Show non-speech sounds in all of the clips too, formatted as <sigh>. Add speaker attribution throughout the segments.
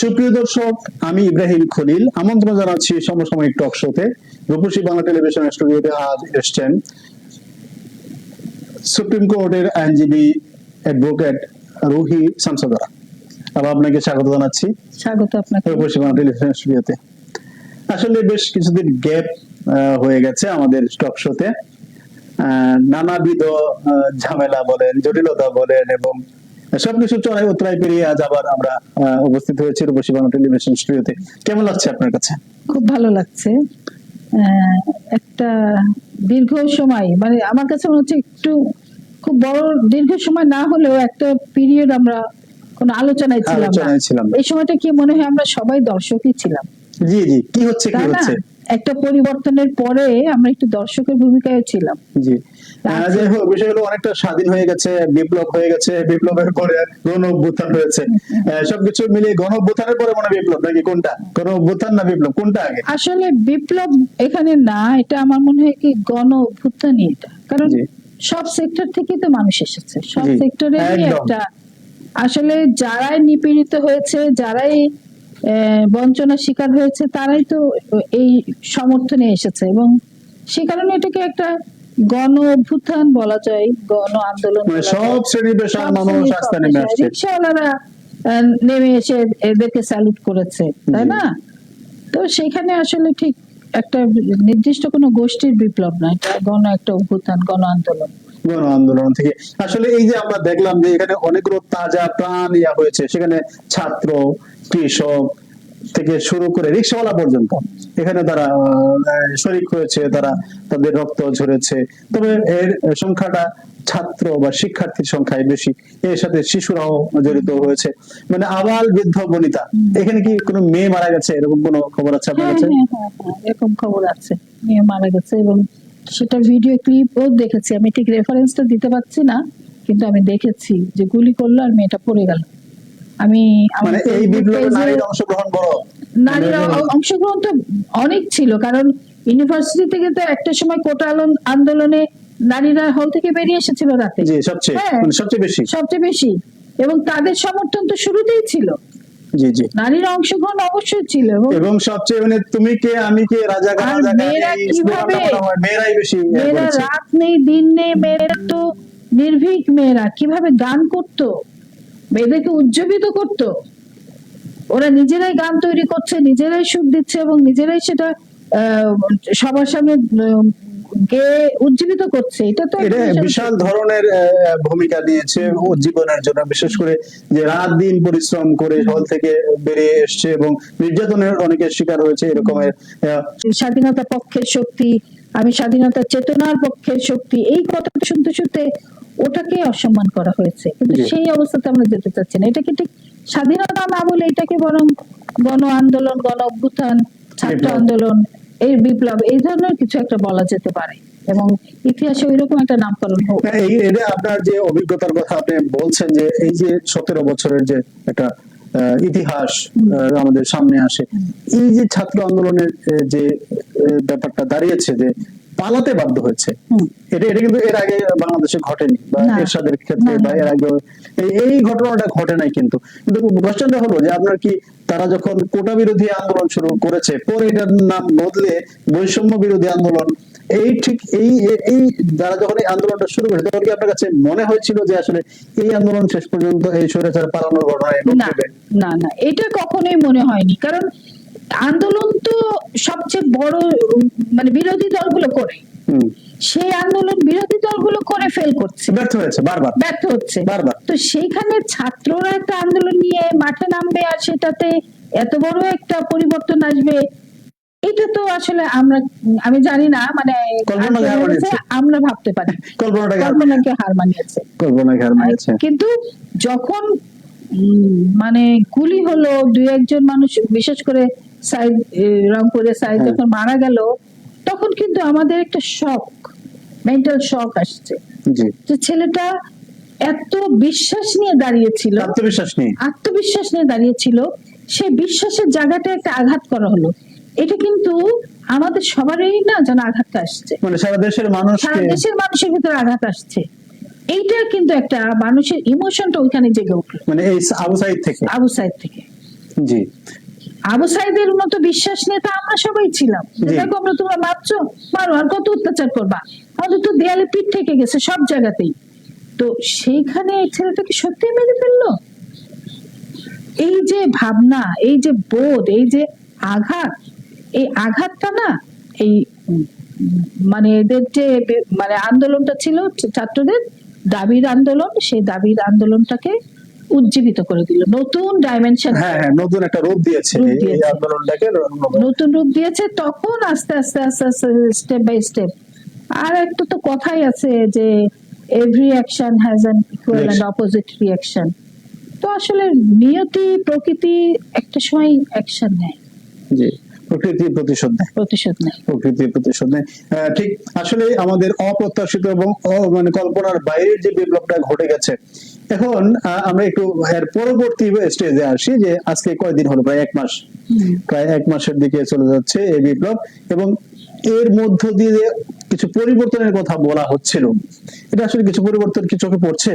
Speaker 1: সুপ্রিয় দর্শক আমি ইব্রাহিম খলিল আমন্ত্রণ জানাচ্ছি সমসাময়িক টক শোতে। রূপসী বাংলা টেলিভিশন স্টুডিওতে আজ এসছেন সুপ্রিম কোর্টের আইনজীবী অ্যাডভোকেট রুহি শামসাদারা আবার আপনাকে স্বাগত জানাচ্ছি
Speaker 2: স্বাগত আপনাকে।
Speaker 1: রূপসী বাংলা টেলিভিশন স্টুডিওতে। আসলে বেশ কিছুদিন গ্যাপ হয়ে গেছে আমাদের টক শোতে। নানাবিধ ঝামেলা বলেন জটিলতা বলেন এবং সবকিছু চড়াই উতরাই পেরিয়ে আজ আবার আমরা উপস্থিত হয়েছি রূপসী বাংলা টেলিভিশন স্টুডিওতে। কেমন লাগছে আপনার কাছে?
Speaker 2: খুব ভালো লাগছে। একটা দীর্ঘ সময় মানে আমার কাছে মনে হচ্ছে একটু খুব বড় দীর্ঘ সময় না হলেও একটা পিরিয়ড আমরা কোনো আলোচনায় ছিলাম। এই সময়টা কি মনে হয় আমরা সবাই দর্শকই ছিলাম?
Speaker 1: জি জি। কি হচ্ছে কি হচ্ছে?
Speaker 2: একটা পরিবর্তনের পরে আমরা একটু দর্শকের ভূমিকায় ছিলাম।
Speaker 1: জি। যাই হোক বিষয় হলো অনেকটা স্বাধীন হয়ে গেছে বিপ্লব হয়ে গেছে বিপ্লবের পরে গণ অভ্যুত্থান হয়েছে। সবকিছু গণ অভ্যুত্থানের পরে মনে বিপ্লব নাকি কোনটা? গণ অভ্যুত্থান না বিপ্লব? কোনটা আগে?
Speaker 2: আসলে বিপ্লব এখানে না এটা আমার মনে হয় কি গণ অভ্যুত্থানই এটা। কারণ সব সেক্টর থেকেই তো মানুষ এসেছে। সব
Speaker 1: একদম।
Speaker 2: একটা আসলে যারাই নিপীড়িত হয়েছে যারাই বঞ্চনার শিকার হয়েছে তারাই তো এই সমর্থনে এসেছে এবং সে কারণে এটাকে একটা গণ অভ্যুত্থান বলা যায় গণ আন্দোলন
Speaker 1: মানে সব শ্রেণি পেশার মানুষ
Speaker 2: শ্রেণির
Speaker 1: নেমে আসছে।
Speaker 2: রিক্সাওয়ালারা নেমে এসে এদেরকে স্যালুট করেছে তাই না? তো সেখানে আসলে ঠিক একটা নির্দিষ্ট কোনো গোষ্ঠীর বিপ্লব না এটা গণ একটা অভ্যুত্থান গণ আন্দোলন।
Speaker 1: গণ আন্দোলন থেকে। আসলে এই যে আমরা দেখলাম যে এখানে অনেকগুলো তাজা প্রাণ ইয়া হয়েছে সেখানে ছাত্র কৃষক থেকে শুরু করে রিক্সাওয়ালা পর্যন্ত। এখানে তারা শরিক হয়েছে তারা তাদের রক্ত ঝরেছে। তবে এর সংখ্যাটা ছাত্র বা শিক্ষার্থীর সংখ্যায় বেশি। এর সাথে শিশুরাও জড়িত হয়েছে। মানে আবাল বৃদ্ধ বনিতা এখানে কি কোনো মেয়ে মারা গেছে? এরকম কোনো খবর আছে আপনার
Speaker 2: হ্যাঁ
Speaker 1: কাছে?
Speaker 2: হ্যাঁ হ্যাঁ এরকম খবর আছে। মেয়ে মারা গেছে এবং সেটা ভিডিও ক্লিপও দেখেছি। আমি ঠিক রেফারেন্সটা দিতে পারছি না কিন্তু আমি দেখেছি যে গুলি করল আর মেয়েটা পড়ে গেল। আমি
Speaker 1: মানে এই বিপ্লবে নারীর অংশগ্রহণ বড়।
Speaker 2: নারীরা অংশগ্রহণ তো অনেক ছিল কারণ ইউনিভার্সিটি থেকে তো একটা সময় কোটা আন্দোলনে নারীরা হল থেকে বেরিয়ে এসেছিল রাতে।
Speaker 1: সবচেয়ে
Speaker 2: হ্যাঁ।
Speaker 1: মানে সবচেয়ে বেশি।
Speaker 2: সবচেয়ে বেশি। এবং তাদের সমর্থন তো শুরুতেই ছিল।
Speaker 1: জি জি।
Speaker 2: নারীর অংশগ্রহণ অবশ্যই ছিল এবং
Speaker 1: সবচেয়ে মানে তুমি কে আমি কে রাজা
Speaker 2: মেয়েরা কিভাবে-
Speaker 1: হয় মেয়েরাই বেশি ইয়ে
Speaker 2: মেয়েরা রাত নেই দিন নেই মেয়েরা তো নির্ভীক মেয়েরা। কীভাবে গান করত? মেয়েদেরকে উজ্জীবিত করত। ওরা নিজেরাই গান তৈরি করছে নিজেরাই সুখ দিচ্ছে এবং নিজেরাই সেটা সবার সামনে গেয়ে উজ্জীবিত করছে এটা তো
Speaker 1: এটা বিশাল ধরনের ভূমিকা নিয়েছে উজ্জীবনের জন্য বিশেষ করে যে রাত দিন পরিশ্রম করে হল থেকে বেরিয়ে এসছে এবং নির্যাতনের অনেকের শিকার হয়েছে এরকমের
Speaker 2: স্বাধীনতা পক্ষের শক্তি আমি স্বাধীনতা চেতনার পক্ষের শক্তি। এই কথাটা শুনতে শুনতে ওটাকে অসম্মান করা হয়েছে। কিন্তু সেই অবস্থাতে আমরা যেতে চাচ্ছি না। এটাকে ঠিক স্বাধীনতা না বলে এটাকে বরং গণ আন্দোলন গণ অভ্যুত্থান ছাত্র আন্দোলন এই বিপ্লব এই ধরনের কিছু একটা বলা যেতে পারে। এবং ইতিহাসে ওইরকম একটা নামকরণ হোক।
Speaker 1: এটা আপনার যে অভিজ্ঞতার কথা আপনি বলছেন যে এই যে সতেরো বছরের যে একটা ইতিহাস আমাদের সামনে আসে। এই যে ছাত্র আন্দোলনের যে ব্যাপারটা দাঁড়িয়েছে যে পালাতে বাধ্য হয়েছে এটা এটা কিন্তু এর আগে বাংলাদেশে ঘটেনি বা এরশাদের ক্ষেত্রে বা এর আগে এই এই ঘটনাটা ঘটে নাই কিন্তু। কিন্তু কোশ্চেনটা হলো যে আপনার কি তারা যখন কোটা বিরোধী আন্দোলন শুরু করেছে পরে এটার নাম বদলে বৈষম্য বিরোধী আন্দোলন এই ঠিক এই এই- যারা যখন এই আন্দোলনটা শুরু করেছে তখন কি আপনার কাছে মনে হয়েছিল যে আসলে এই আন্দোলন শেষ পর্যন্ত এই স্বৈরাচার পালানোর ঘটনায়
Speaker 2: না না এটা কখনোই মনে হয়নি। কারণ আন্দোলন তো সবচেয়ে বড় মানে বিরোধী দলগুলো করে। সেই আন্দোলন বিরোধী দলগুলো করে ফেল করছে।
Speaker 1: ব্যর্থ হয়েছে বারবার।
Speaker 2: ব্যর্থ হচ্ছে।
Speaker 1: বারবার।
Speaker 2: তো সেইখানে ছাত্ররা একটা আন্দোলন নিয়ে মাঠে নামবে আর সেটাতে এত বড় একটা পরিবর্তন আসবে এটা তো আসলে আমরা আমি জানি না মানে
Speaker 1: হার।
Speaker 2: আমরা ভাবতে পারি। কল্পনাকে হার মানিয়েছে।
Speaker 1: কল্পনা ঘর মানিয়েছে।
Speaker 2: কিন্তু যখন মানে গুলি হলো দুই একজন মানুষ বিশেষ করে সাইদ রংপুরে সাইদ
Speaker 1: হ্যাঁ।
Speaker 2: যখন মারা গেল তখন কিন্তু আমাদের একটা শক মেন্টাল শক আসছে। যে ছেলেটা এত বিশ্বাস নিয়ে দাঁড়িয়েছিল
Speaker 1: আত্মবিশ্বাস নেই
Speaker 2: আত্মবিশ্বাস নিয়ে দাঁড়িয়েছিল সেই বিশ্বাসের জায়গাটা একটা আঘাত করা হলো। এটা কিন্তু আমাদের সবারই না যেন আঘাতটা আসছে।
Speaker 1: মানে সারা দেশের
Speaker 2: সারা দেশের মানুষের ভিতরে আঘাত আসছে। এইটা কিন্তু একটা মানুষের ইমোশনটা ওইখানে জেগে উঠল।
Speaker 1: মানে এই আবু সাইদ থেকে?
Speaker 2: আবু সাইদ থেকে।
Speaker 1: জি।
Speaker 2: আবু সাইদের মতো বিশ্বাস নেতা আমরা সবাই ছিলাম। দেখো আমরা তোমরা মারছো মারো আর কত অত্যাচার করবা? আমাদের তো দেয়ালে পিঠ থেকে গেছে সব জায়গাতেই। তো সেইখানে ছেলেটাকে সত্যি মেরে ফেলল? এই যে ভাবনা এই যে বোধ এই যে আঘাত এই আঘাতটা না এই মানে এদের যে মানে আন্দোলনটা ছিল ছাত্রদের দাবির আন্দোলন সেই দাবির আন্দোলনটাকে উজ্জীবিত করে দিল। নতুন ডাইমেনশন
Speaker 1: হ্যাঁ হ্যাঁ নতুন একটা রূপ দিয়েছে এই- আন্দোলনটাকে
Speaker 2: নতুন রূপ দিয়েছে তখন আস্তে আস্তে আস্তে আস্তে স্টেপ বাই স্টেপ আর একটা তো কথাই আছে যে every action has an equal and. Opposite reaction তো আসলে নিয়তি প্রকৃতি একটা সময় অ্যাকশন নেয়।
Speaker 1: জি। প্রকৃতি প্রতিশোধ নেয়।
Speaker 2: প্রতিশোধ নেয়।
Speaker 1: প্রকৃতির প্রতিশোধ নেয়। ঠিক আসলে আমাদের অপ্রত্যাশিত এবং মানে কল্পনার বাইরের যে বিপ্লবটা ঘটে গেছে এখন আমরা একটু এর পরবর্তী স্টেজে আসি যে আজকে কয়দিন হলো? প্রায় এক মাস। প্রায় এক মাসের দিকে চলে যাচ্ছে এই বিপ্লব এবং এর মধ্য দিয়ে কিছু পরিবর্তনের কথা বলা হচ্ছিল এটা আসলে কিছু পরিবর্তন কি চোখে পড়ছে?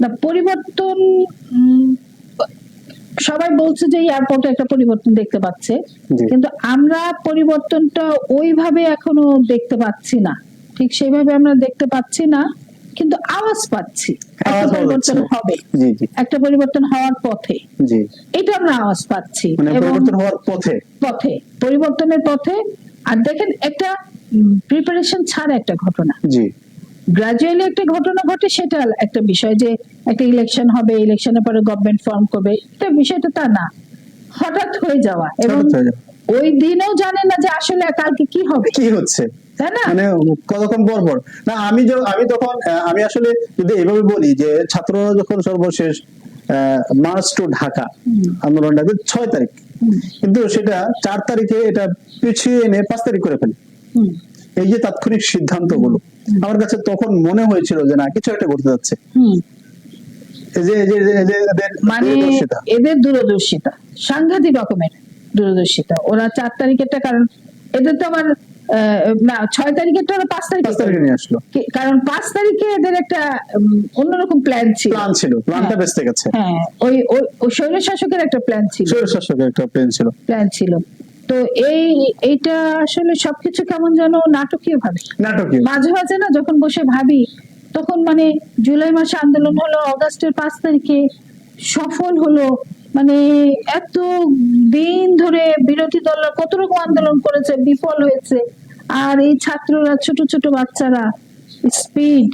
Speaker 2: না পরিবর্তন সবাই বলছে যে এয়ারপোর্টে একটা পরিবর্তন দেখতে পাচ্ছে। কিন্তু আমরা পরিবর্তনটা ওইভাবে এখনও দেখতে পাচ্ছি না। ঠিক সেইভাবে আমরা দেখতে পাচ্ছি না কিন্তু আওয়াজ পাচ্ছি। একটা পরিবর্তন হবে। একটা পরিবর্তন হওয়ার পথে। এটা আমরা আওয়াজ পাচ্ছি
Speaker 1: মানে পরিবর্তন হওয়ার পথে।
Speaker 2: পথে পরিবর্তনের পথে। আর দেখেন একটা প্রিপারেশন ছাড়া একটা ঘটনা। গ্রাজুয়ালি একটা ঘটনা ঘটে সেটা একটা বিষয় যে একটা ইলেকশন হবে ইলেকশনের পরে গভর্নমেন্ট ফর্ম করবে এটা বিষয়টা তা না। হঠাৎ হয়ে যাওয়া এবং। ওই দিনও জানে না যে আসলে কালকে কি হবে।
Speaker 1: কি হচ্ছে? মানে কতক্ষণ না আমি আমি তখন আমি আসলে যদি এভাবে বলি যে ছাত্ররা যখন সর্বশেষ মার্চ টু ঢাকা আন্দোলনটাকে ছয় তারিখ কিন্তু সেটা চার তারিখে এটা পিছিয়ে এনে পাঁচ তারিখ করে ফেলি। এই যে তাৎক্ষণিক সিদ্ধান্তগুলো আমার কাছে তখন মনে হয়েছিল যে না কিছু একটা ঘটতে যাচ্ছে। যে যে-
Speaker 2: মানে এদের দূরদর্শিতা সাংঘাতিক রকমের দূরদর্শিতা। ওরা চার তারিখেরটা কারণ এদের তো আহ, না ছয় তারিখেরটা ওরা পাঁচ তারিখে
Speaker 1: পাঁচ তারিখে নিয়ে আসলো।
Speaker 2: কারণ পাঁচ তারিখে এদের একটা অন্যরকম প্ল্যান ছিল।
Speaker 1: প্ল্যান ছিল প্ল্যানটা
Speaker 2: হ্যাঁ।
Speaker 1: বেঁচতে গেছে।
Speaker 2: হ্যাঁ ওই ওই- স্বৈর শাসকের একটা প্ল্যান ছিল।
Speaker 1: স্বৈর শাসকের একটা প্ল্যান ছিল।
Speaker 2: প্ল্যান ছিল। তো এই এইটা আসলে সবকিছু কেমন যেন নাটকীয় ভাবে।
Speaker 1: নাটকীয়।
Speaker 2: মাঝে মাঝে না যখন বসে ভাবি তখন মানে জুলাই মাসে আন্দোলন হলো অগাস্টের পাঁচ তারিখে সফল হলো মানে এত দিন ধরে বিরোধী দলরা কত রকম আন্দোলন করেছে বিফল হয়েছে। আর এই ছাত্ররা ছোট ছোট বাচ্চারা স্পিড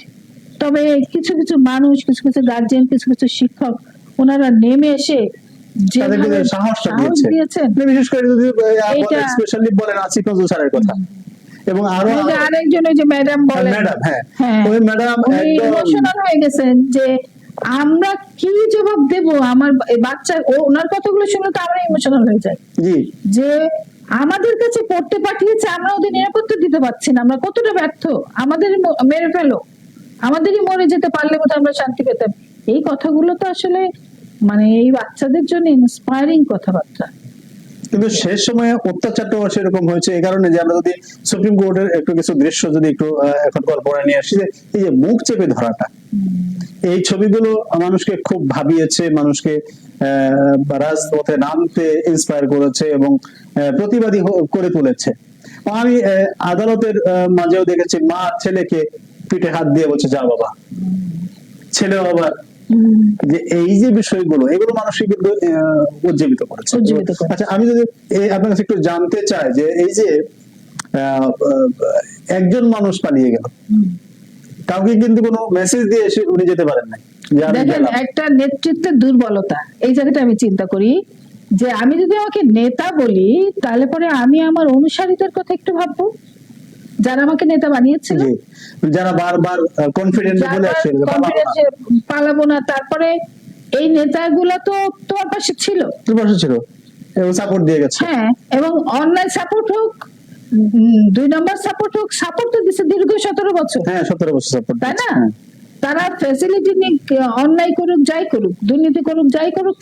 Speaker 2: তবে কিছু কিছু মানুষ কিছু কিছু গার্জেন কিছু কিছু শিক্ষক ওনারা নেমে এসে
Speaker 1: তাদেরকে যে সাহসটা
Speaker 2: দিয়েছেন।
Speaker 1: বিশেষ করে যদি স্পেশালি বলেন আসিফ নজরুল স্যারের কথা। এবং
Speaker 2: আরও আরেকজন ওই যে ম্যাডাম বলেন।
Speaker 1: ম্যাডাম হ্যাঁ। ওই ম্যাডাম
Speaker 2: ইমোশনাল হয়ে গেছেন যে আমরা কি জবাব দেব? আমার বাচ্চা ও ওনার কথাগুলো শুনে তো আমরা ইমোশনাল হয়ে যাই। যে আমাদের কাছে পড়তে পাঠিয়েছে আমরা ওদের নিরাপত্তা দিতে পারছি না। আমরা কতটা ব্যর্থ? আমাদের মেরে ফেলো। আমাদেরই মরে যেতে পারলে বোধহয় আমরা শান্তি পেতাম। এই কথাগুলো তো আসলে মানে এই বাচ্চাদের জন্য ইন্সপায়ারিং কথাবার্তা।
Speaker 1: কিন্তু শেষ সময়ে অত্যাচারটাও সেরকম হয়েছে এই কারণে যে আমরা যদি সুপ্রিম কোর্টের একটু কিছু দৃশ্য যদি একটু এখন কল্পনা নিয়ে আসি যে এই যে মুখ চেপে ধরাটা এই ছবিগুলো মানুষকে খুব ভাবিয়েছে মানুষকে রাজপথে নামতে ইন্সপায়ার করেছে এবং প্রতিবাদী করে তুলেছে। আমি আদালতের মাঝেও দেখেছি মা ছেলেকে পিঠে হাত দিয়ে বলছে যা বাবা ছেলে আবার যে এই যে বিষয়গুলো এগুলো মানুষকে কিন্তু উজ্জীবিত করেছে। আচ্ছা আমি যদি আপনার কাছে একটু জানতে চাই যে এই যে একজন মানুষ পালিয়ে গেল। কাউকে কিন্তু কোনো মেসেজ দিয়ে এসে উনি যেতে পারেন নাই।
Speaker 2: দেখেন একটা নেতৃত্বের দুর্বলতা এই জায়গাটা আমি চিন্তা করি যে আমি যদি আমাকে নেতা বলি তাহলে পরে আমি আমার অনুসারীদের কথা একটু ভাববো? যারা আমাকে নেতা বানিয়েছিল
Speaker 1: যারা বারবার কনফিডেন্ট বলে যে পালাবো না।
Speaker 2: তারপরে এই নেতাগুলা তো তোমার পাশে ছিল।
Speaker 1: দুই বছর ছিল। এবং সাপোর্ট দিয়ে গেছে।
Speaker 2: হ্যাঁ এবং অনলাইন সাপোর্ট হোক দুই নম্বর সাপোর্ট হোক সাপোর্ট তো দিচ্ছে দীর্ঘ সতেরো বছর।
Speaker 1: হ্যাঁ সতেরো বছর সাপোর্ট
Speaker 2: তাই না? তারা ফ্যাসিলিটি নিয়ে অন্যায় করুক যাই করুক দুর্নীতি করুক যাই করুক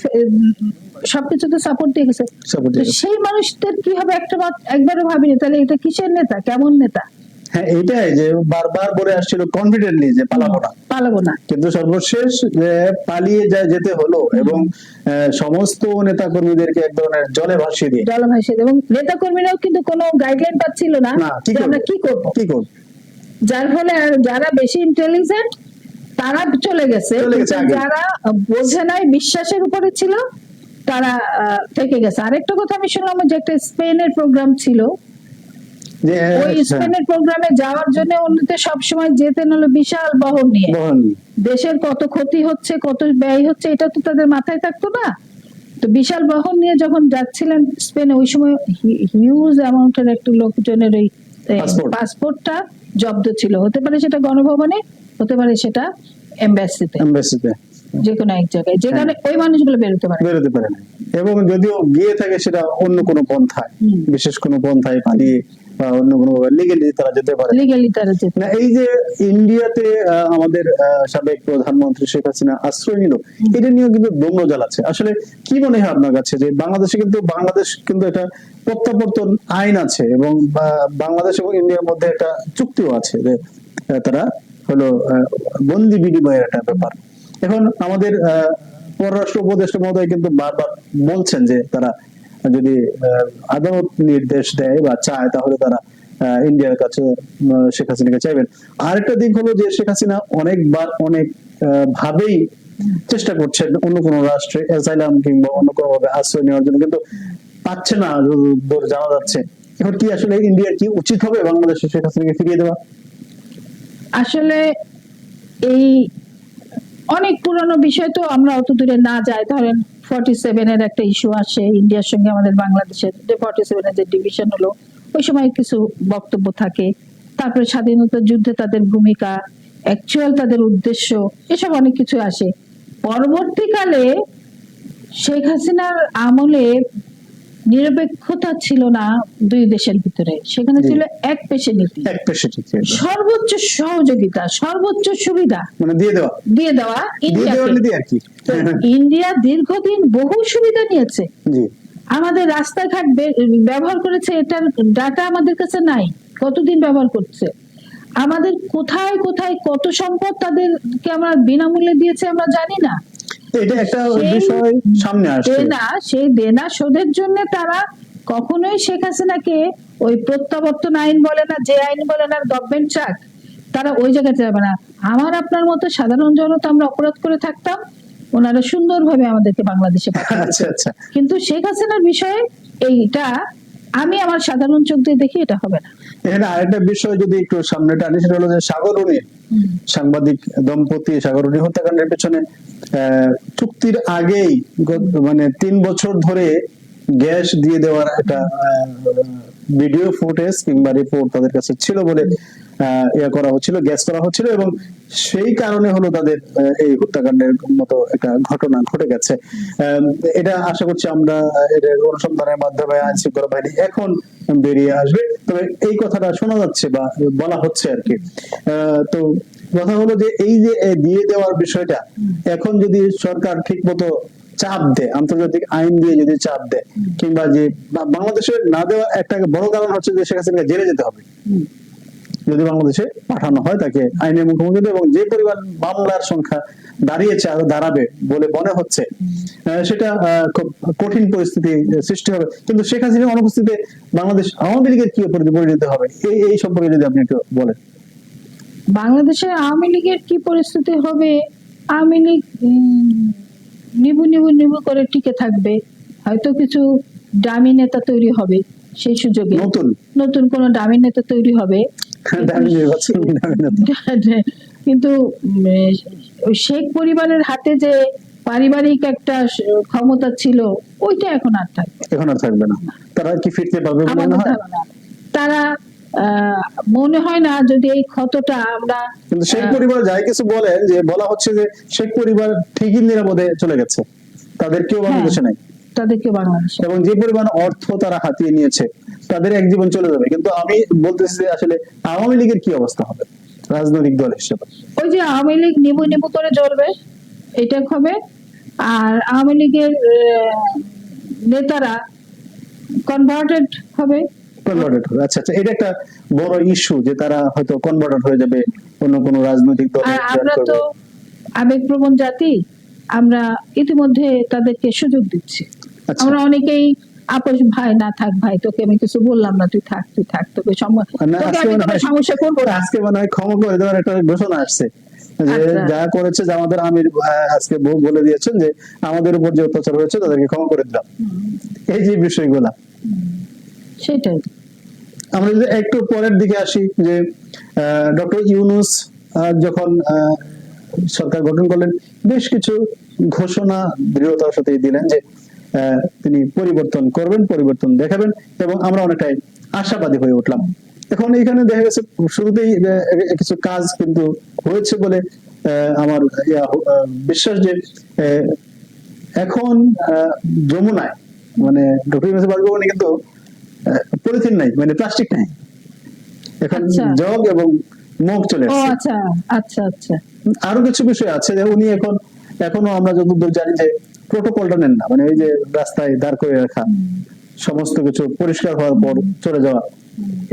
Speaker 2: সবকিছুতে সাপোর্ট দিয়ে গেছে।
Speaker 1: সাপোর্ট দিয়ে গেছে।
Speaker 2: সেই মানুষদের কি হবে একটা বার- একবারও ভাবিনি? তাহলে এটা কিসের নেতা? কেমন নেতা?
Speaker 1: হ্যাঁ এইটাই যে বারবার বলে আসছিল কনফিডেন্টলি যে পালাবো না।
Speaker 2: পালাবো না।
Speaker 1: কিন্তু সর্বশেষ যে পালিয়ে যায় যেতে হলো এবং সমস্ত নেতা কর্মীদেরকে এক ধরনের জলে ভাসিয়ে দিয়ে।
Speaker 2: জলভাষী এবং নেতা কর্মীরাও কিন্তু কোনো গাইডলাইন পাচ্ছিল না যে আমরা কি করব?
Speaker 1: কি করব?
Speaker 2: যার ফলে যারা বেশি ইন্টেলিজেন্ট তারা চলে গেছে। যারা বোঝে নাই বিশ্বাসের উপরে ছিল তারা থেকে গেছে। আরেকটা কথা আমি শুনলাম যে একটা স্পেনের প্রোগ্রাম ছিল।
Speaker 1: যে
Speaker 2: ওই
Speaker 1: হ্যাঁ,
Speaker 2: স্পেনের প্রোগ্রামে যাওয়ার জন্য অন্যতে সবসময় যেতেন হলো বিশাল বহন নিয়ে। দেশের কত ক্ষতি হচ্ছে কত ব্যয় হচ্ছে এটা তো তাদের মাথায় থাকতো না। তো বিশাল বহন নিয়ে যখন যাচ্ছিলেন স্পেনে ওই সময় হিউজ অ্যামাউন্টের একটা লোকজনের ওই পাসপোর্টটা জব্দ ছিল। হতে পারে সেটা গণভবনে হতে পারে সেটা এম্বাসিতে
Speaker 1: এমবাসিতে
Speaker 2: যে কোনো এক জায়গায় যেখানে ওই মানুষগুলো বেরোতে পারে
Speaker 1: বেরোতে পারে না। এবং যদিও গিয়ে থাকে সেটা অন্য কোনো পন্থায় বিশেষ কোনো পন্থায় পালিয়ে বা অন্য কোনো লিগেলি তারা যেতে পারে।
Speaker 2: লিগালি তারা যেতে
Speaker 1: না এই যে ইন্ডিয়াতে আমাদের সাবেক প্রধানমন্ত্রী শেখ হাসিনা আশ্রয় নিল এটা নিয়েও কিন্তু দম্ন জ্বালাচ্ছে আসলে কি মনে হয় আপনার কাছে যে বাংলাদেশে কিন্তু বাংলাদেশ কিন্তু একটা প্রত্যাবর্তন আইন আছে এবং বাংলাদেশ এবং ইন্ডিয়ার মধ্যে একটা চুক্তিও আছে যে তারা হলো বন্দি বিনিময়ের একটা ব্যাপার। এখন আমাদের পররাষ্ট্র উপদেষ্টা মহোদয় কিন্তু বারবার বলছেন যে তারা যদি আদালত নির্দেশ দেয় বা চায় তাহলে তারা ইন্ডিয়ার কাছে শেখ হাসিনাকে চাইবেন। আরেকটা দিক হলো যে শেখ হাসিনা অনেকবার অনেক ভাবেই চেষ্টা করছেন অন্য কোনো রাষ্ট্রে অ্যাসাইলাম কিংবা অন্য কোনো ভাবে আশ্রয় নেওয়ার জন্য, কিন্তু পাচ্ছে না যতদূর জানা যাচ্ছে। এখন কি আসলে ইন্ডিয়ার কি উচিত হবে বাংলাদেশে শেখ হাসিনাকে ফিরিয়ে দেওয়া?
Speaker 2: আসলে এই অনেক পুরনো বিষয় তো আমরা অত দূরে না যাই। ধরেন ফর্টি সেভেনের একটা ইস্যু আসে, ইন্ডিয়ার সঙ্গে আমাদের বাংলাদেশের যে ফর্টি সেভেনের যে ডিভিশন হলো, ওই সময় কিছু বক্তব্য থাকে। তারপরে স্বাধীনতা যুদ্ধে তাদের ভূমিকা অ্যাকচুয়াল তাদের উদ্দেশ্য, এসব অনেক কিছু আসে। পরবর্তীকালে শেখ হাসিনার আমলে নিরপেক্ষতা ছিল না দুই দেশের ভিতরে। সেখানে ছিল এক পেশে নীতি।
Speaker 1: এক পেশে
Speaker 2: সর্বোচ্চ সহযোগিতা সর্বোচ্চ সুবিধা।
Speaker 1: মানে দিয়ে দেওয়া।
Speaker 2: দিয়ে দেওয়া ইন্ডিয়া দীর্ঘদিন বহু সুবিধা নিয়েছে। আমাদের রাস্তাঘাট ব্যবহার করেছে এটার ডাটা আমাদের কাছে নাই। কতদিন ব্যবহার করছে? আমাদের কোথায় কোথায় কত সম্পদ তাদেরকে আমরা বিনামূল্যে দিয়েছে আমরা জানি না।
Speaker 1: এটা একটা বিষয় সামনে আসছে।
Speaker 2: দেনা সেই দেনা শোধের জন্য তারা কখনোই শেখ হাসিনাকে ওই প্রত্যাবর্তন আইন বলে না যে আইন বলে না গভর্নমেন্ট চাক তারা ওই জায়গাতে যাবে না। আমার আপনার মতো সাধারণ জনতা আমরা অপরাধ করে থাকতাম ওনারা সুন্দরভাবে আমাদেরকে বাংলাদেশে পাঠান
Speaker 1: আচ্ছা আচ্ছা।
Speaker 2: কিন্তু শেখ হাসিনার বিষয়ে এইটা আমি আমার সাধারণ চোখ দিয়ে দেখি এটা হবে না।
Speaker 1: এখানে আরেকটা বিষয় যদি একটু সামনে টানি সেটা হলো যে সাগরণী সাংবাদিক দম্পতি সাগরণী হত্যাকাণ্ডের পেছনে আহ, চুক্তির আগেই মানে তিন বছর ধরে গ্যাস দিয়ে দেওয়ার একটা ভিডিও ফুটেজ কিংবা রিপোর্ট তাদের কাছে ছিল বলে ইয়ে করা হচ্ছিল, গ্যাস করা হচ্ছিল এবং সেই কারণে হলো তাদের এই হত্যাকাণ্ডের মতো একটা ঘটনা ঘটে গেছে। এটা আশা করছি আমরা এটার অনুসন্ধানের মাধ্যমে আইন শৃঙ্খলা বাহিনী এখন বেরিয়ে আসবে। তবে এই কথাটা শোনা যাচ্ছে বা বলা হচ্ছে আর কি। তো কথা হলো যে এই যে দিয়ে দেওয়ার বিষয়টা, এখন যদি সরকার ঠিক মতো চাপ দেয়, আন্তর্জাতিক আইন দিয়ে যদি চাপ দেয়, কিংবা যে বাংলাদেশের না দেওয়া একটা বড় কারণ হচ্ছে যে শেখ হাসিনাকে জেলে যেতে হবে। যদি বাংলাদেশে পাঠানো হয় তাকে আইনের মুখোমুখি এবং যে পরিমাণ মামলার সংখ্যা দাঁড়িয়েছে আরও দাঁড়াবে বলে মনে হচ্ছে সেটা খুব কঠিন পরিস্থিতি সৃষ্টি হবে। কিন্তু শেখ হাসিনার অনুপস্থিতিতে বাংলাদেশ আওয়ামী লীগের কি পরিণত হবে? এই এই সম্পর্কে যদি আপনি একটু বলেন।
Speaker 2: বাংলাদেশের আওয়ামী লীগের কি পরিস্থিতি হবে? আওয়ামী লীগ নিবু নিবু নিবু করে টিকে থাকবে। হয়তো কিছু ডামি নেতা তৈরি হবে সেই সুযোগে।
Speaker 1: নতুন?
Speaker 2: নতুন কোন ডামি নেতা তৈরি হবে। <laughs>
Speaker 1: দামি নেতা। <laughs>
Speaker 2: কিন্তু শেখ পরিবারের হাতে যে পারিবারিক একটা ক্ষমতা ছিল ওইটা এখন আর থাকবে
Speaker 1: এখন আর থাকবে না। তারা কি ফিরতে পারবে মনে হয়?
Speaker 2: তারা আহ, মনে হয় না যদি এই ক্ষতটা আমরা
Speaker 1: কিন্তু শেখ পরিবার যাই কিছু বলেন যে বলা হচ্ছে যে শেখ পরিবার ঠিকই নিরাপদে চলে গেছে। তাদের কেউ
Speaker 2: হ্যাঁ।
Speaker 1: বাংলাদেশে নাই।
Speaker 2: তাদেরকে বাংলাদেশে
Speaker 1: এবং যে পরিমাণ অর্থ তারা হাতিয়ে নিয়েছে তাদের এক জীবন চলে যাবে। কিন্তু আমি বলতেছি যে আসলে আওয়ামী লীগের কি অবস্থা হবে? রাজনৈতিক দল হিসেবে।
Speaker 2: ওই যে আওয়ামী লীগ নিবু নিবু করে জ্বলবে এটা হবে। আর আওয়ামী লীগের নেতারা কনভার্টেড হবে।
Speaker 1: কনভার্টেড হবে। আচ্ছা আচ্ছা এটা একটা বড় ইস্যু যে তারা হয়তো কনভার্টেড হয়ে যাবে অন্য কোনো রাজনৈতিক দল
Speaker 2: আমরা তো আবেগপ্রবণ জাতি আমরা ইতিমধ্যে তাদেরকে সুযোগ দিচ্ছি।
Speaker 1: আচ্ছা।
Speaker 2: আমরা অনেকেই আপোষ ভাই না থাক ভাই তোকে আমি কিছু বললাম না তুই থাক তুই থাক তোকে সমস্যা করব
Speaker 1: আজকে মনে হয় ক্ষমা করে দেওয়ার একটা ঘোষণা আসছে। যে
Speaker 2: আচ্ছা।
Speaker 1: যা করেছে যে আমাদের আমির আজকে বলে দিয়েছেন যে আমাদের উপর যে অত্যাচার হয়েছে তাদেরকে ক্ষমা করে দিলাম। এই যে বিষয়গুলা।
Speaker 2: সেটাই।
Speaker 1: আমরা যদি একটু পরের দিকে আসি যে ডক্টর ইউনুস যখন আহ, সরকার গঠন করলেন বেশ কিছু ঘোষণা দৃঢ়তার সাথে দিলেন যে তিনি পরিবর্তন করবেন পরিবর্তন দেখাবেন এবং আমরা অনেকটাই আশাবাদী হয়ে উঠলাম। এখন এখানে দেখা গেছে শুরুতেই কিছু কাজ কিন্তু হয়েছে বলে আমার বিশ্বাস যে এখন যমুনায় মানে ডক্টর ইউনুসের বাসভবনে কিন্তু পলিথিন নাই মানে প্লাস্টিক নাই। এখন
Speaker 2: আচ্ছা।
Speaker 1: জগ এবং মগ চলে আসছে।
Speaker 2: আচ্ছা আচ্ছা আচ্ছা।
Speaker 1: আরও কিছু বিষয় আছে যে উনি এখন এখনও আমরা যতদূর জানি যে প্রোটোকলটা নেন না। মানে ওই যে রাস্তায় দাঁড় করে রাখা, সমস্ত কিছু পরিষ্কার হওয়ার পর চলে যাওয়া,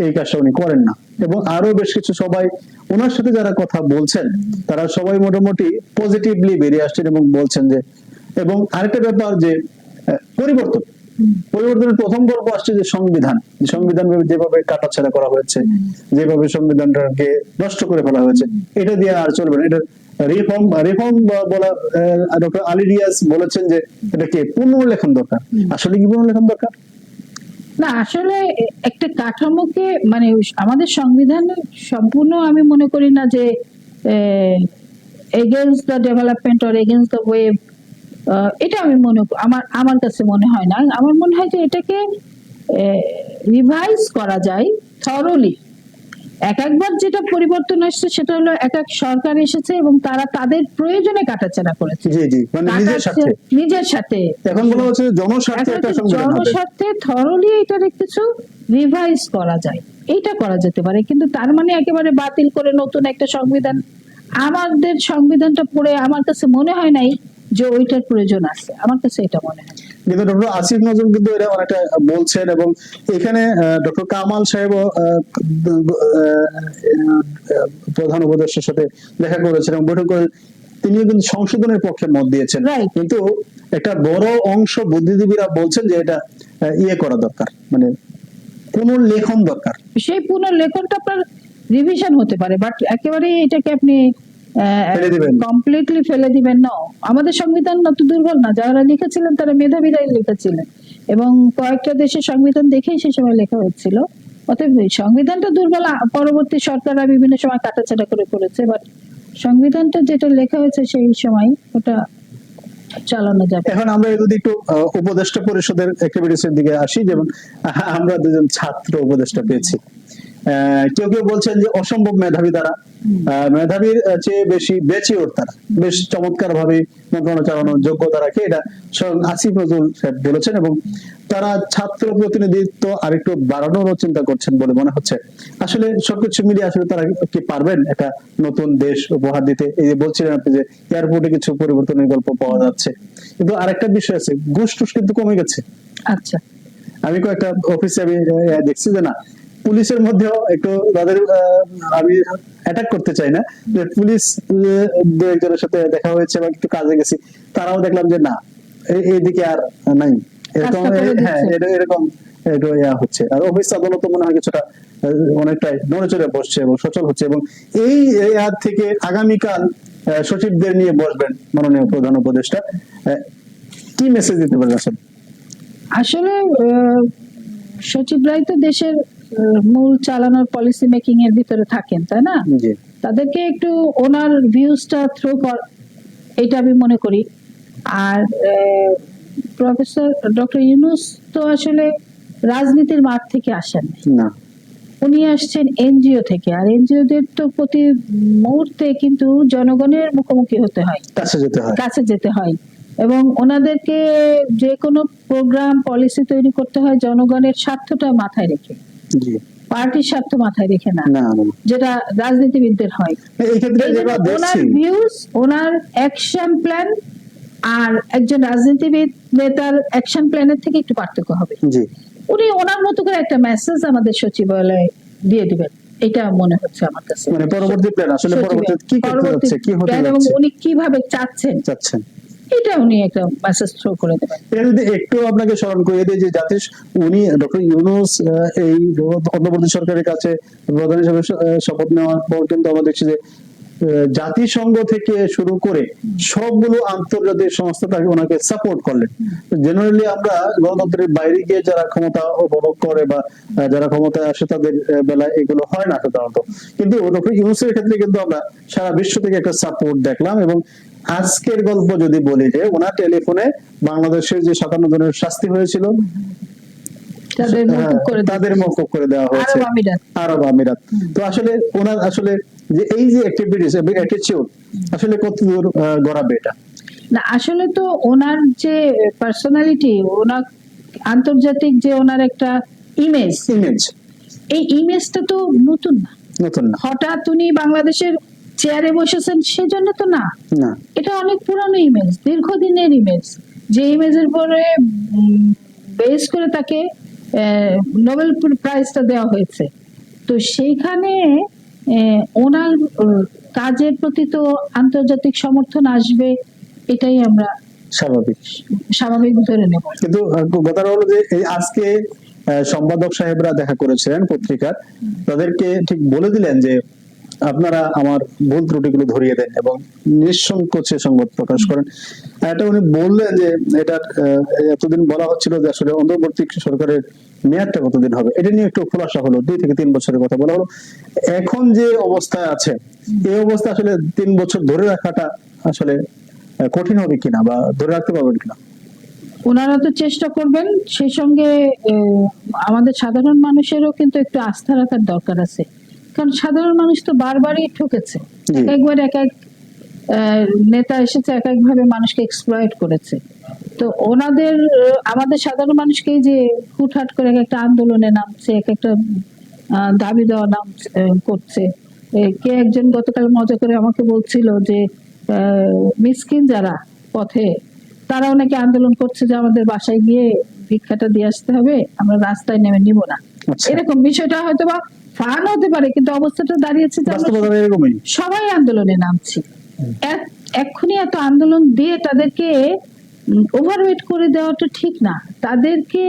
Speaker 1: এই কাজটা উনি করেন না। এবং আরও বেশ কিছু সবাই ওনার সাথে যারা কথা বলছেন, তারা সবাই মোটামুটি পজিটিভলি বেরিয়ে আসছেন এবং বলছেন যে, এবং আরেকটা ব্যাপার যে পরিবর্তন। পরিবর্তনের প্রথম গল্প আসছে যে সংবিধান। সংবিধান যেভাবে কাটাছেড়া করা হয়েছে, যেভাবে সংবিধানটাকে নষ্ট করে ফেলা হয়েছে, এটা দিয়ে আর চলবে না। এটা রিফর্ম রিফর্ম বলা ডক্টর আলী রিয়াজ বলেছেন যে এটাকে পুনর্লেখন দরকার। আসলে কি পুনর্লেখন দরকার?
Speaker 2: না, আসলে একটা কাঠামোকে মানে আমাদের সংবিধান সম্পূর্ণ আমি মনে করি না যে against the development or against the wave এটা আমি মনে আমার আমার কাছে মনে হয় না। আমার মনে হয় যে এটাকে রিভাইজ করা যায় থরলি এক একবার যেটা পরিবর্তন আসছে সেটা হলো এক এক সরকার এসেছে এবং তারা তাদের প্রয়োজনে কাটাছেড়া করেছে।
Speaker 1: জি জি মানে নিজের স্বার্থে।
Speaker 2: নিজের সাথে
Speaker 1: এখন বলা হচ্ছে জনস্বার্থে একটা সংবিধান হবে।
Speaker 2: জনস্বার্থে থরলি এটার কিছু রিভাইজ করা যায়। এইটা করা যেতে পারে কিন্তু তার মানে একেবারে বাতিল করে নতুন একটা সংবিধান আমাদের সংবিধানটা পড়ে আমার কাছে মনে হয় নাই যে ওইটার প্রয়োজন আছে। আমার কাছে এটা মনে হয়
Speaker 1: কিন্তু ডক্টর আসিফ নজরুল কিন্তু এটা অনেকটা বলছেন এবং এখানে ডক্টর কামাল সাহেব প্রধান উপদেষ্টার সাথে দেখা করেছেন এবং বৈঠক করে তিনিও কিন্তু সংশোধনের পক্ষে মত দিয়েছেন কিন্তু একটা বড় অংশ বুদ্ধিজীবীরা বলছেন যে এটা ইয়ে করা দরকার মানে পুনর্লেখন দরকার
Speaker 2: সেই পুনর্লেখনটা আপনার রিভিশন হতে পারে বাট একেবারে এটাকে আপনি। কমপ্লিটলি ফেলে দিবেন না। আমাদের সংবিধান অত দুর্বল না। যারা লিখেছিলেন তারা মেধাবীরাই লিখেছিলেন। এবং কয়েকটা দেশের সংবিধান দেখেই সে সময় লেখা হয়েছিল অতএব সংবিধানটা দুর্বল। পরবর্তী সরকাররা বিভিন্ন সময় কাটাছাটা করে করেছে। বাট সংবিধানটা যেটা লেখা হয়েছে সেই সময় ওটা চালানো যাবে।
Speaker 1: এখন আমরা যদি একটু উপদেষ্টা পরিষদের অ্যাক্টিভিটিস এর দিকে আসি যেমন আমরা দুজন ছাত্র উপদেষ্টা পেয়েছি। কেউ কেউ বলছেন যে অসম্ভব মেধাবী তারা। মেধাবীর চেয়ে বেশি বেঁচে ওর তারা। বেশ চমৎকার ভাবে মন্ত্রণালয় চালানোর যোগ্যতা রাখে এটা? স্বয়ং আসিফ নজরুল সাহেব বলেছেন এবং তারা ছাত্র প্রতিনিধিত্ব আরেকটু বাড়ানোরও চিন্তা করছেন বলে মনে হচ্ছে। আসলে সবকিছু মিলিয়ে আসলে তারা কি পারবেন একটা নতুন দেশ উপহার দিতে? এই যে বলছিলেন আপনি যে এয়ারপোর্টে কিছু পরিবর্তনের গল্প পাওয়া যাচ্ছে। কিন্তু আরেকটা বিষয় আছে ঘুষ টুস কিন্তু কমে গেছে।
Speaker 2: আচ্ছা।
Speaker 1: আমি কয়েকটা অফিসে আমি দেখছি যে না পুলিশের মধ্যেও একটু তাদের আমি অ্যাটাক করতে চাই না। যে পুলিশ দু একজনের সাথে দেখা হয়েছে বা একটু কাজে গেছি তারাও দেখলাম যে না এই- এইদিকে আর নাই। এরকম হ্যাঁ এরকম ইয়া হচ্ছে। আর অফিস আদালত মনে হয় কিছুটা অনেকটাই বসছে এবং সচল হচ্ছে এবং এই ইয়ার থেকে আগামীকাল সচিবদের নিয়ে বসবেন মাননীয় প্রধান উপদেষ্টা। কি মেসেজ দিতে পারেন আসলে
Speaker 2: আসলে সচিবরাই তো দেশের মূল চালানোর পলিসি মেকিং এর ভিতরে থাকেন তাই না? তাদেরকে একটু ওনার ভিউজটা থ্রো কর এটা আমি মনে করি। আর প্রফেসর ডক্টর ইউনুস তো আসলে রাজনীতির মাঠ থেকে আসেন
Speaker 1: না।
Speaker 2: উনি আসছেন এনজিও থেকে আর এনজিওদের তো প্রতি মুহূর্তে কিন্তু জনগণের মুখোমুখি হতে হয়।
Speaker 1: কাছে যেতে হয়।
Speaker 2: কাছে যেতে হয়। এবং ওনাদেরকে যে কোনো প্রোগ্রাম পলিসি তৈরি করতে হয় জনগণের স্বার্থটা মাথায় রেখে। পার্টির স্বার্থ মাথায় রেখে না। যেটা রাজনীতিবিদদের হয়। ওনার ভিউজ ওনার অ্যাকশন প্ল্যান আর একজন রাজনীতিবিদ নেতার অ্যাকশন প্ল্যানের থেকে একটু পার্থক্য হবে। উনি ওনার মতো করে একটা মেসেজ আমাদের সচিবালয়ে দিয়ে দিবেন। এটা মনে হচ্ছে আমার কাছে।
Speaker 1: মানে পরবর্তী প্ল্যান আসলে পরবর্তী কি করতে যাচ্ছে কি হতে
Speaker 2: এবং
Speaker 1: যাচ্ছে?
Speaker 2: উনি কীভাবে চাচ্ছেন?
Speaker 1: চাচ্ছেন।
Speaker 2: এটা উনি একটা মেসেজ থ্রো করে দেবেন।
Speaker 1: একটু আপনাকে স্মরণ করিয়ে দিই যে জাতির উনি, ডক্টর ইউনুস এই অন্তর্বর্তী সরকারের কাছে প্রধান হিসেবে শপথ নেওয়ার পর কিন্তু আমরা দেখছি যে জাতিসংঘ থেকে শুরু করে সবগুলো আন্তর্জাতিক সংস্থা তাকে ওনাকে সাপোর্ট করলেন। জেনারেলি আমরা গণতন্ত্রের বাইরে গিয়ে যারা ক্ষমতা উপভোগ করে বা যারা ক্ষমতায় আসে তাদের বেলায় এগুলো হয় না সাধারণত। কিন্তু ইউনুসের ক্ষেত্রে কিন্তু আমরা সারা বিশ্ব থেকে একটা সাপোর্ট দেখলাম এবং আজকের গল্প যদি বলি যে ওনার টেলিফোনে বাংলাদেশের যে সাতান্ন জনের শাস্তি হয়েছিল
Speaker 2: তাদের
Speaker 1: হ্যাঁ,
Speaker 2: মকুব করে
Speaker 1: দেওয়া হয়েছে।
Speaker 2: আরব আমিরাত।
Speaker 1: তো আসলে ওনার আসলে যে এই যে অ্যাক্টিভিটিস এবং অ্যাটিটিউড আসলে কতদূর গড়াবে এটা?
Speaker 2: না আসলে তো ওনার যে পার্সোনালিটি ওনার আন্তর্জাতিক যে ওনার একটা ইমেজ
Speaker 1: ইমেজ
Speaker 2: এই ইমেজটা তো নতুন না।
Speaker 1: নতুন না।
Speaker 2: হঠাৎ উনি বাংলাদেশের চেয়ারে বসেছেন সেজন্য তো না।
Speaker 1: না।
Speaker 2: এটা অনেক পুরানো ইমেজ দীর্ঘদিনের ইমেজ যে ইমেজের পরে বেস করে তাকে নোবেল প্রাইজটা দেওয়া হয়েছে। তো সেইখানে ওনার কাজের প্রতি তো আন্তর্জাতিক সমর্থন আসবে এটাই আমরা
Speaker 1: স্বাভাবিক।
Speaker 2: স্বাভাবিক ধরে নেব।
Speaker 1: কিন্তু কথাটা হলো যে আজকে সম্পাদক সাহেবরা দেখা করেছিলেন পত্রিকার তাদেরকে ঠিক বলে দিলেন যে আপনারা আমার ভুল ত্রুটিগুলো ধরিয়ে দেন এবং নিঃসংকোচে সংবাদ প্রকাশ করেন। এটা উনি বললেন যে এটা এতদিন বলা হচ্ছিল যে আসলে অন্তর্বর্তী সরকারের মেয়াদটা কতদিন হবে? এটা নিয়ে একটু খোলাসা হলো, দুই থেকে তিন বছরের কথা বলা হলো। এখন যে অবস্থায় আছে, এই অবস্থা আসলে তিন বছর ধরে রাখাটা আসলে কঠিন হবে কিনা বা ধরে রাখতে পারবেন কিনা?
Speaker 2: ওনারা তো চেষ্টা করবেন সেই সঙ্গে আমাদের সাধারণ মানুষেরও কিন্তু একটু আস্থা রাখার দরকার আছে। কারণ সাধারণ মানুষ তো বারবারই ঠকেছে। এক একবার এক এক নেতা এসেছে এক এক ভাবে মানুষকে এক্সপ্লয়েট করেছে। তো ওনাদের আমাদের সাধারণ মানুষকে যে হুটহাট করে এক একটা আন্দোলনে নামছে এক একটা দাবি দেওয়া নাম করছে। কে একজন গতকাল মজা করে আমাকে বলছিল যে আহ, মিসকিন যারা পথে তারাও নাকি আন্দোলন করছে যে আমাদের বাসায় গিয়ে ভিক্ষাটা দিয়ে আসতে হবে আমরা রাস্তায় নেমে নিব না।
Speaker 1: আচ্ছা।
Speaker 2: এরকম বিষয়টা হয়তো বা ফান হতে পারে কিন্তু অবস্থাটা দাঁড়িয়েছে সবাই আন্দোলনে নামছি। এক- এক্ষুনি এত আন্দোলন দিয়ে তাদেরকে ওভারওয়েট করে দেওয়াটা ঠিক না। তাদেরকে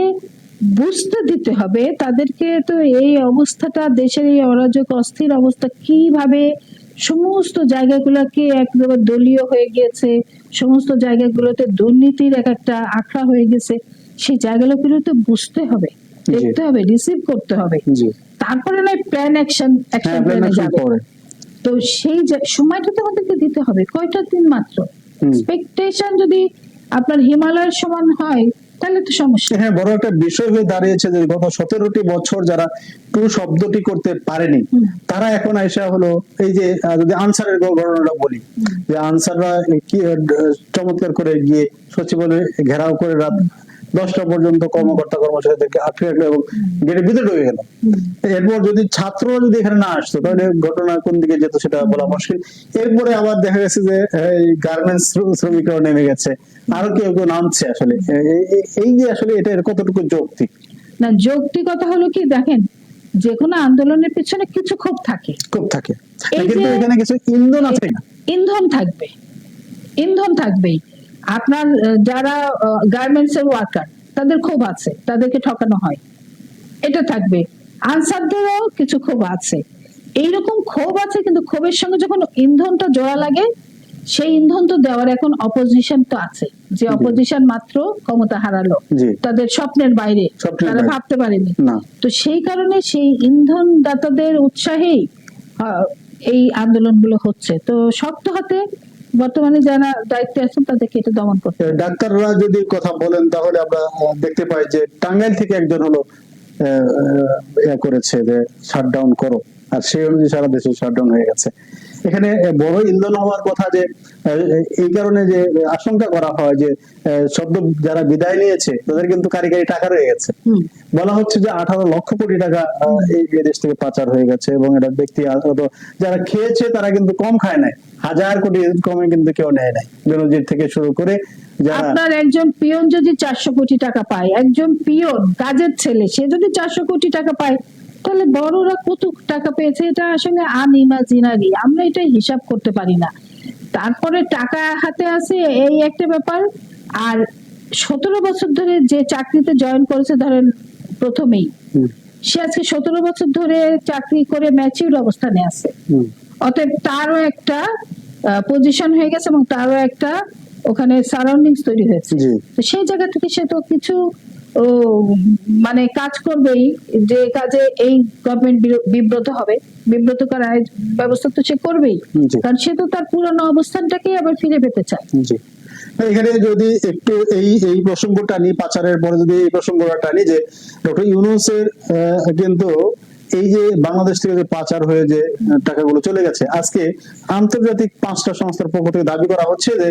Speaker 2: বুঝতে দিতে হবে তাদেরকে তো এই অবস্থাটা দেশের এই অরাজক অস্থির অবস্থা কীভাবে সমস্ত জায়গাগুলোকে একদম দলীয় হয়ে গিয়েছে সমস্ত জায়গাগুলোতে দুর্নীতির এক একটা আখড়া হয়ে গেছে সেই জায়গাগুলো তো বুঝতে হবে দেখতে হবে রিসিভ করতে হবে। তারপরে নয় প্ল্যান অ্যাকশন অ্যাকশন প্ল্যানে যাবে। তো সেই যে- সময়টা তো আমাদেরকে দিতে হবে কয়টা দিন মাত্র? এক্সপেকটেশন যদি আপনার হিমালয়ের সমান হয় তাহলে তো সমস্যা।
Speaker 1: হ্যাঁ বড় একটা বিষয় হয়ে দাঁড়িয়েছে যে গত সতেরোটি বছর যারা টু শব্দটি করতে পারেনি তারা এখন আইসা হলো এই যে যদি আনসারের ঘটনাটা বলি যে আনসাররা কি চমৎকার করে গিয়ে সচিবালয় ঘেরাও করে রাত দশটা পর্যন্ত কর্মকর্তা কর্মচারীদেরকে আটকে রাখল এবং গেটের ভিতরে ঢুকে গেল। এরপর যদি ছাত্র যদি এখানে না আসতো তাহলে ঘটনা কোন দিকে যেত সেটা বলা মুশকিল। এরপরে আবার দেখা গেছে যে এই গার্মেন্টস শ্রমিকরাও নেমে গেছে। আরও কেউ কেউ নামছে আসলে। এই- যে আসলে এটা কতটুকু যৌক্তিক?
Speaker 2: না যৌক্তিকতা হলো কি দেখেন যে কোনো আন্দোলনের পিছনে কিছু ক্ষোভ থাকে।
Speaker 1: খুব থাকে। কিন্তু এখানে কিছু ইন্ধন আছে না
Speaker 2: ইন্ধন থাকবে। ইন্ধন থাকবেই। আপনার যারা গার্মেন্টস এর ওয়ার্কার তাদের ক্ষোভ আছে তাদেরকে ঠকানো হয়। এটা থাকবে। আনসারদেরও কিছু ক্ষোভ আছে। এইরকম ক্ষোভ আছে কিন্তু ক্ষোভের সঙ্গে যখন ইন্ধনটা জোড়া লাগে সেই ইন্ধন তো দেওয়ার এখন অপোজিশন তো আছে। যে অপোজিশন মাত্র ক্ষমতা হারালো তাদের স্বপ্নের বাইরে তারা ভাবতে পারেনি। তো সেই কারণে সেই ইন্ধন দাতাদের উৎসাহেই এই আন্দোলনগুলো হচ্ছে। তো শক্ত হাতে বর্তমানে যারা দায়িত্বে আছেন, তাদেরকে এটা দমন করতে।
Speaker 1: ডাক্তাররা যদি কথা বলেন, তাহলে আমরা দেখতে পাই যে টাঙ্গাইল থেকে একজন হলো করেছে যে শাটডাউন করো আর সেই অনুযায়ী সারা দেশে শাটডাউন হয়ে গেছে এখানে বড় ইন্ধন হওয়ার কথা যে এই কারণে যে আশঙ্কা করা হয় যে সদ্য যারা বিদায় নিয়েছে তাদের কিন্তু কারিগরি টাকা রয়ে গেছে। বলা হচ্ছে যে আঠারো লক্ষ কোটি টাকা এই দেশ থেকে পাচার হয়ে গেছে এবং এটা ব্যক্তি যারা খেয়েছে তারা কিন্তু কম খায় নাই। হাজার কোটি কমে কিন্তু কেউ নেয় নাই। বেনজির থেকে শুরু করে
Speaker 2: আপনার একজন পিয়ন যদি চারশো কোটি টাকা পায় একজন পিয়ন কাজের ছেলে সে যদি চারশো কোটি টাকা পায় তাহলে বড়রা কত টাকা পেয়েছে? এটা আসলে আনইমাজিনারি আমরা এটা হিসাব করতে পারি না। তারপরে টাকা হাতে আছে এই একটা ব্যাপার। আর সতেরো বছর ধরে যে চাকরিতে জয়েন করেছে ধরেন প্রথমেই সে আজকে সতেরো বছর ধরে চাকরি করে ম্যাচিউর অবস্থানে আছে। অতএব তারও একটা পজিশন হয়ে গেছে এবং তারও একটা ওখানে সারাউন্ডিংস তৈরি হয়েছে। তো সেই জায়গা থেকে সে তো কিছু ও, মানে কাজ করবেই যে কাজে এই গভর্নমেন্ট বিব্রত হবে বিব্রত করার ব্যবস্থা তো সে করবেই। কারণ সে তো তার পুরনো অবস্থানটাকেই আবার ফিরে পেতে চায়।
Speaker 1: এখানে যদি একটু এই এই প্রসঙ্গটা টানি পাচারের পরে যদি এই প্রসঙ্গটা টানি যে ডক্টর ইউনুসের কিন্তু এই যে বাংলাদেশ থেকে যে পাচার হয়ে যে টাকাগুলো চলে গেছে আজকে আন্তর্জাতিক পাঁচটা সংস্থার পক্ষ থেকে দাবি করা হচ্ছে যে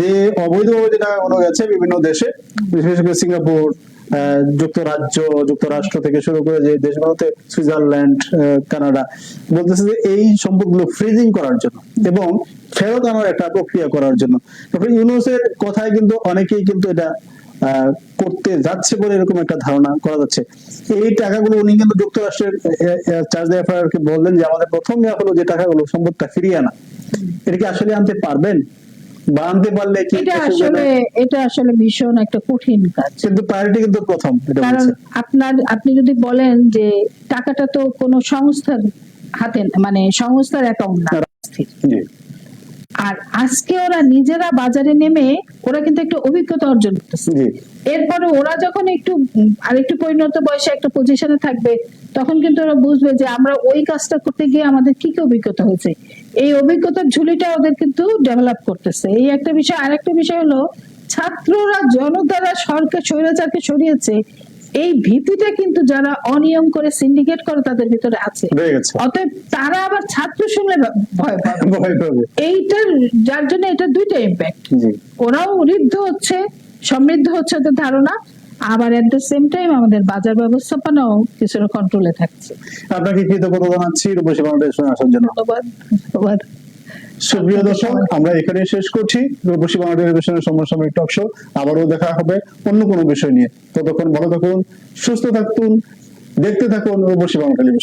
Speaker 1: যে অবৈধভাবে যে টাকাগুলো গেছে বিভিন্ন দেশে বিশেষ করে সিঙ্গাপুর যুক্তরাজ্য, যুক্তরাষ্ট্র থেকে শুরু করে যে দেশগুলোতে সুইজারল্যান্ড কানাডা বলতেছে যে এই সম্পদগুলো ফ্রিজিং করার জন্য এবং ফেরত আনার একটা প্রক্রিয়া করার জন্য। ডক্টর ইউনুসের কথায় কিন্তু অনেকেই কিন্তু এটা করতে যাচ্ছে বলে এরকম একটা ধারণা করা যাচ্ছে। এই টাকাগুলো উনি কিন্তু যুক্তরাষ্ট্রের চার্জ এফআইআরকে বললেন যে আমাদের প্রথম হলো যে টাকাগুলো সম্পদটা ফিরিয়ে আনা। এটা কি আসলে আনতে পারবেন? বা পারলে কি
Speaker 2: এটা আসলে এটা আসলে ভীষণ একটা কঠিন কাজ।
Speaker 1: কিন্তু পার্টি কিন্তু প্রথম
Speaker 2: কারণ আপনার আপনি যদি বলেন যে টাকাটা তো কোনো সংস্থার হাতে মানে সংস্থার অ্যাকাউন্ট না আর আজকে ওরা নিজেরা বাজারে নেমে ওরা কিন্তু একটা অভিজ্ঞতা অর্জন করতেছে। এরপরে ওরা যখন একটু উম, আরেকটু পরিণত বয়সে একটা পজিশনে থাকবে তখন কিন্তু ওরা বুঝবে যে আমরা ওই কাজটা করতে গিয়ে আমাদের কি কি অভিজ্ঞতা হয়েছে। এই অভিজ্ঞতার ঝুলিটা ওদের কিন্তু ডেভেলপ করতেছে। এই একটা বিষয় আরেকটা বিষয় হলো ছাত্ররা জনতারা সরকার স্বৈরাচারকে সরিয়েছে এই ভীতিটা কিন্তু যারা অনিয়ম করে সিন্ডিকেট করে তাদের ভিতরে আছে। অতএব তারা আবার ছাত্র শুনলে ভয় পাবে। এইটার যার জন্য এটা দুইটা ইম্প্যাক্ট ওরাও ঋদ্ধ হচ্ছে সমৃদ্ধ হচ্ছে ওদের ধারণা আবার এট দ্য সেম টাইম আমাদের বাজার ব্যবস্থাপনাও কিছুটা কন্ট্রোলে থাকছে।
Speaker 1: আপনাকে কৃতজ্ঞতা জানাচ্ছি। রূপসী ফাউন্ডেশনে আসার জন্য।
Speaker 2: ধন্যবাদ। ধন্যবাদ।
Speaker 1: সুপ্রিয় দর্শক, আমরা এখানে শেষ করছি। রূপসী বাংলা টেলিভিশনের সমসাময়িক টক শো। আবারও দেখা হবে অন্য কোনো বিষয় নিয়ে। ততক্ষণ ভালো থাকুন, সুস্থ থাকুন, দেখতে থাকুন রূপসী বাংলা টেলিভিশন।